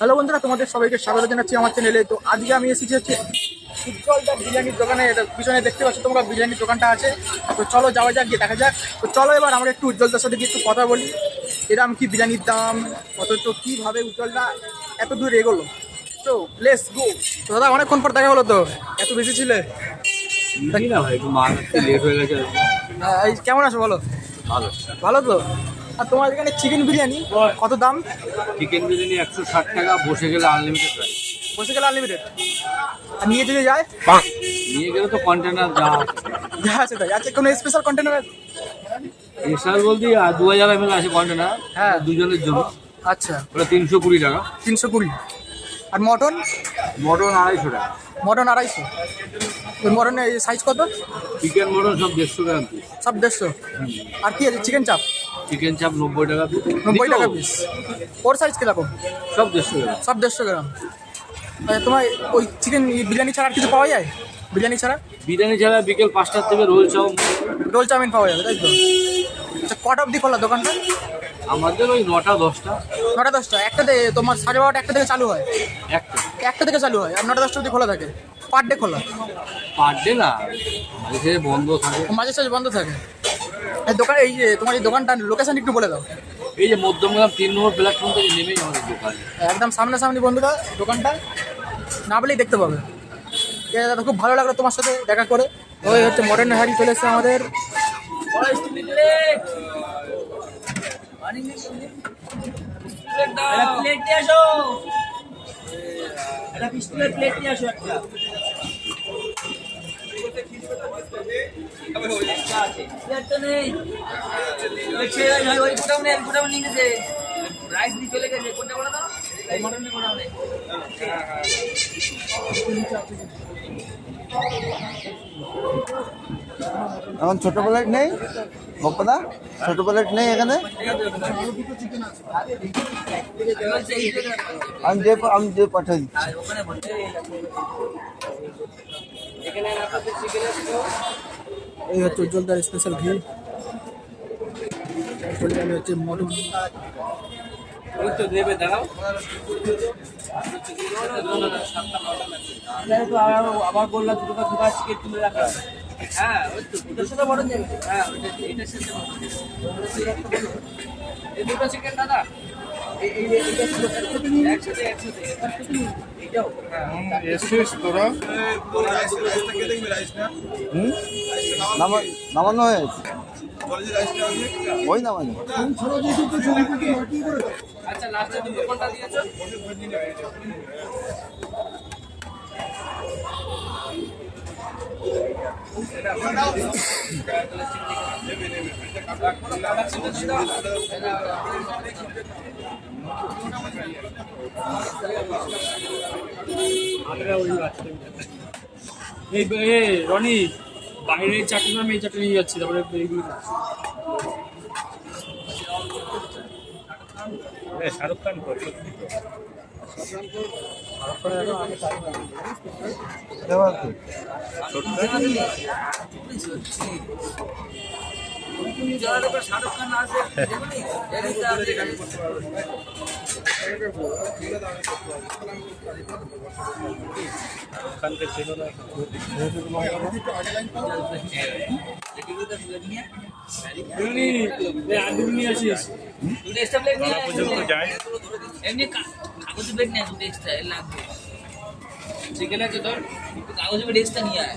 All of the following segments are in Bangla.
হ্যালো বন্ধুরা তোমাদের সবাইকে স্বাগত জানাচ্ছি আমার চ্যানেলে তো আজকে আমি এসেছি হচ্ছে উজ্জ্বলদার বিরিয়ানির দোকানে। এটা পিছনে দেখতে পাচ্ছ তোমরা বিরিয়ানির দোকানটা আছে। তো চলো যাওয়া যাক গিয়ে দেখা যাক। তো চলো এবার আমরা একটু উজ্জ্বলদার সাথে গিয়ে একটু কথা বলি। এরম কি বিরিয়ানির দাম অথচ কীভাবে উজ্জ্বলদা এত দূর এগোলো। তো লেস গো তো দাদা অনেকক্ষণ পর দেখা হলো তো। এত বেশি ছিলে? না ভাই একটু মাল লেট হয়ে গেছে। কেমন আছো বলো? ভালো। ভালো তো? আর তোমার এখানে চিকেন বিরিয়ানি কত দাম? চিকেন বিরিয়ানি একশো ষাট টাকা বসে গেলে আনলিমিটেড প্রাইস বসে গেলে আনলিমিটেড আর নিয়ে যদি যায়? নিয়ে গেলে তো কন্টেনার যা যা আছে তাই। আচ্ছা কোনো স্পেশাল কন্টেনার আছে? স্পেশাল বলতে আর দু হাজার এম আছে কন্টেনার হ্যাঁ। দুজনের জন্য। আচ্ছা। ওটা তিনশো কুড়ি টাকা। তিনশো কুড়ি। আর মটন? মটন আড়াইশো টাকা। মটন আড়াইশো। ওই মটনের সাইজ কত? চিকেন মটন সব দেড়শো গ্রাম পিস সব দেড়শো। আর কি আছে? চিকেন চাপ চিকেন চাপ নব্বই টাকা পিস নব্বই টাকা পিস ওর সাইজ কীরকম? সব দেড়শো গ্রাম সব দেড়শো গ্রাম। আচ্ছা তোমার ওই চিকেন বিরিয়ানি ছাড়া আর কিছু পাওয়া যায়? বিরিয়ানি ছাড়া? বিরিয়ানি ছাড়া বিকেল পাঁচটার থেকে রোল চাও রোল চাউমিন পাওয়া যাবে তাই তো? আচ্ছা কটা অবধি খোলা দোকানটা? আমাদের ওই নটা দশটা। নটা দশটা। একটা থেকে তোমার সাড়ে বারোটা একটা থেকে চালু হয়? একটা। একটা থেকে চালু হয়? আর নটা দশটা অবধি খোলা থাকে? পার ডে খোলা? পার ডে না মাঝে বন্ধ থাকে। মাঝে সাঝে বন্ধ থাকে? এই দোকান এই যে তোমার এই দোকানটার লোকেশন একটু বলে দাও। এই যে মধ্যমগ্রাম তিন নম্বর প্ল্যাটফর্ম থেকে নেমেই আমাদের দোকান। একদম সামনাসামনি বন্ধুরা দোকানটা না বলেই দেখতে পাবে। দাদা খুব ভালো লাগল তোমার সাথে দেখা করে। ওই হচ্ছে মডার্ন হাড়ি চলে এসছে আমাদের। প্লেট নিয়ে আসো। একটা পিস্তলের প্লেট নিয়ে আসো একটা। নেই। ওই ছেড়ে ওই গোটাউন নেই গোটাউন নিয়ে গেছে। রাইস দিয়ে চলে গেছে। কোনটা বলো তো? এই মটন গোটাউন নেই এখন ছোট প্লেট নেই? বপ্পাদা ছোট প্লেট নেই এখানে। আমি যে আমি যে পাঠিয়ে দিচ্ছি। এই হচ্ছে উজ্জ্বলদার স্পেশাল ঘি। উজ্জ্বলদার হচ্ছে মটন। আবার বললাম দুটো দুটো চিকেন তুলে রাখা। হ্যাঁ সাথে দেবে হ্যাঁ এটার সাথে দেবে। এই দুটো চিকেন দাদা হ্যাঁ নামা- নামানো হয়েছে ওই নামানো আচ্ছা লাস্টে দুটো কোনটা দিয়েছ এই রনি বাইরে চাটনি আমি এই চাটনি নিয়ে যাচ্ছি তারপরে শাহরুখ খান দেওয়া আছে। যারা দেখো শাহরুখ খান আছে আছে খানকে ছিল না রনি এই আলু নিয়ে আসিস দুটো এক্সট্রা আছে একটু কাগজের এক্সট্রা নিয়ে আয়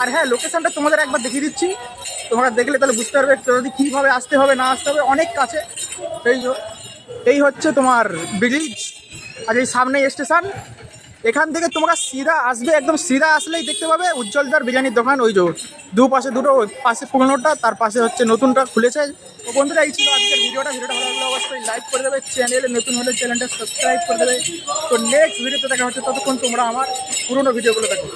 আর হ্যাঁ লোকেশনটা তোমাদের একবার দেখিয়ে দিচ্ছি। তোমরা দেখলে তাহলে বুঝতে পারবে যদি কীভাবে আসতে হবে, না আসতে হবে, অনেক কাছে। এই এই হচ্ছে তোমার ব্রিজ আর এই সামনেই স্টেশন এখান থেকে তোমরা সিধা আসবে, একদম সিধা আসলেই দেখতে পাবে উজ্জ্বলদার বিরিয়ানির দোকান, ওই যে দু পাশে দুটো পাশে পুরোনোটা তার পাশে হচ্ছে নতুনটা খুলেছে। তো বন্ধুরা, এই ছিল আজকের ভিডিওটা। ভিডিওটা ভালো লাগলে অবশ্যই লাইক করে দেবে চ্যানেলে নতুন হলে চ্যানেলটা সাবস্ক্রাইব করে দেবে। তো নেক্সট ভিডিওতে দেখা হচ্ছে, ততক্ষণ তোমরা আমার পুরোনো ভিডিওগুলো দেখো।